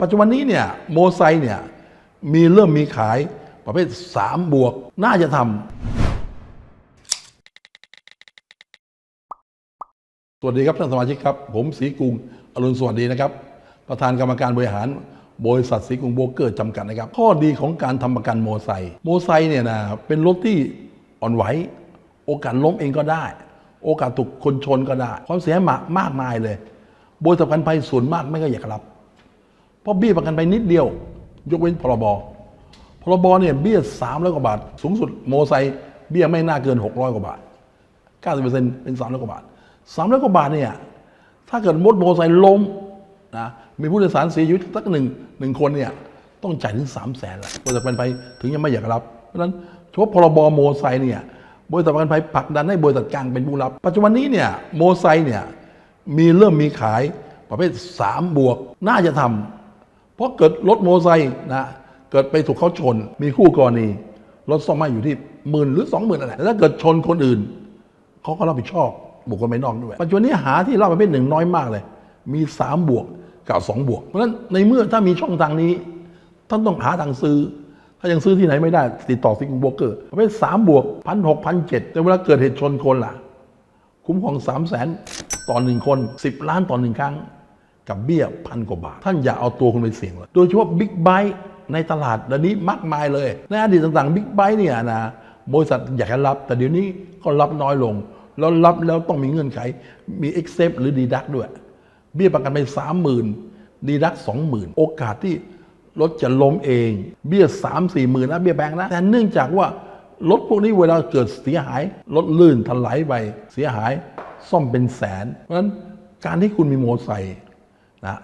ปัจจุบันนี้เนี่ยโมไซเนี่ยมีเริ่มมีขายประเภท 3 บวก น่าจะทำสวัสดีครับท่านสมาชิกครับ ผมศรีกุงอรุณสวัสดีนะครับ ประธานกรรมการบริหารบริษัทศรีกุงโบเกอร์จำกัดนะครับ ข้อดีของการทำประกันโมไซโมไซเนี่ยนะเป็นรถที่อ่อนไหว โอกาสล้มเองก็ได้ โอกาสถูกคนชนก็ได้ ความเสียหายมากมายเลย บริษัทประกันภัยส่วนมากไม่ก็อยากรับ ราะเบี้ยประกันไปนิดเดียว ยกเว้นพรบพรบเนี่ยเบี้ยสามร้อยกว่าบาท สูงสุดโมไซเบี้ยไม่น่าเกินหกร้อยกว่าบาทเก้าสิบเปอร์เซ็นต์เป็นสามร้อยกว่าบาทสามร้อยกว่าบาทเนี่ยถ้าเกิดมดโมไซล้มนะมีผู้โดยสารเสียชีวิตสักหนึ่งหนึ่งคนเนี่ยต้องจ่ายถึงสามแสนละบริษัทประกันภัยถึงยังไม่อยากรับ เพราะฉะนั้นเฉพาะพรบโมไซเนี่ยบริษัทประกันภัยผลักดันให้บริษัทกลางเป็นผู้รับ ปัจจุบันนี้เนี่ยโมไซเนี่ยมีเริ่มมีขายประเภทสามบวก น่าจะทำ เพราะเกิดรถโมไซค์นะเกิดไปถูกเขาชน มีคู่กรณีรถซ่อมให้อยู่ที่หมื่นหรือสองหมื่นอะไรแต่ถ้าเกิดชนคนอื่นเขาก็รับผิดชอบบุคคลภายนอกด้วยปัจจุบันนี้หาที่รับประเภทหนึ่งน้อยมากเลย มีสามบวกกับสองบวก เพราะฉะนั้นในเมื่อถ้ามีช่องทางนี้ท่านต้องหาทางซื้อ ถ้ายังซื้อที่ไหนไม่ได้ ติดต่อซิงโบรกเกอร์ประเภทสามบวกพันหกพันเจ็ดแต่เวลาเกิดเหตุชนคนล่ะ คุ้มครองสามแสนต่อหนึ่งคนสิบล้านต่อหนึ่งครั้ง กับเบี้ยพันกว่าบาท ท่านอย่าเอาตัวคุณไปเสี่ยงเลย โดยเฉพาะบิ๊กไบค์ในตลาดเดี๋ยวนี้มากมายเลย ในอดีตต่างๆบิ๊กไบค์เนี่ยนะบริษัทอยากให้รับ แต่เดี๋ยวนี้ก็รับน้อยลง แล้วรับแล้วต้องมีเงื่อนไข มีเอ็กเซปหรือดีดักด้วย เบี้ยประกันไปสามหมื่นดีดักสองหมื่นโอกาสที่รถจะล้มเอง เบี้ยสามสี่หมื่นนะเบี้ยแบงค์นะแต่เนื่องจากว่ารถพวกนี้เวลาเกิดเสียหายรถลื่นถลายไปเสียหายซ่อมเป็นแสน เพราะฉะนั้นการที่คุณมีโมไซค์ นะ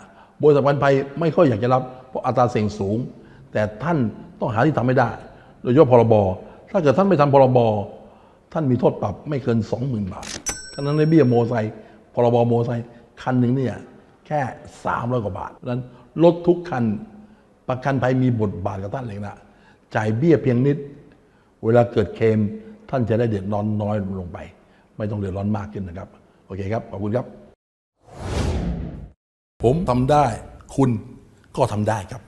บริษัทประกันภัยไม่ค่อยอยากจะรับเพราะอัตราเสี่ยงสูง แต่ท่านต้องหาที่ทำไม่ได้ โดยเฉพาะพรบ ถ้าเกิดท่านไม่ทำพรบ ท่านมีโทษปรับไม่เกิน 20,000 บาทฉะนั้นในเบี้ยโมไซพรบโมไซค์คันหนึ่งเนี่ยแค่300กว่าบาทดังนั้นรถทุกคันประกันภัยมีบทบาทกับท่านเลยนะจ่ายเบี้ยเพียงนิด เวลาเกิดเคมท่านจะได้เดือดร้อนน้อยลงไป ไม่ต้องเดือดร้อนมากขึ้นนะครับ โอเคครับ ขอบคุณครับ ผมทำได้ คุณก็ทำได้ครับ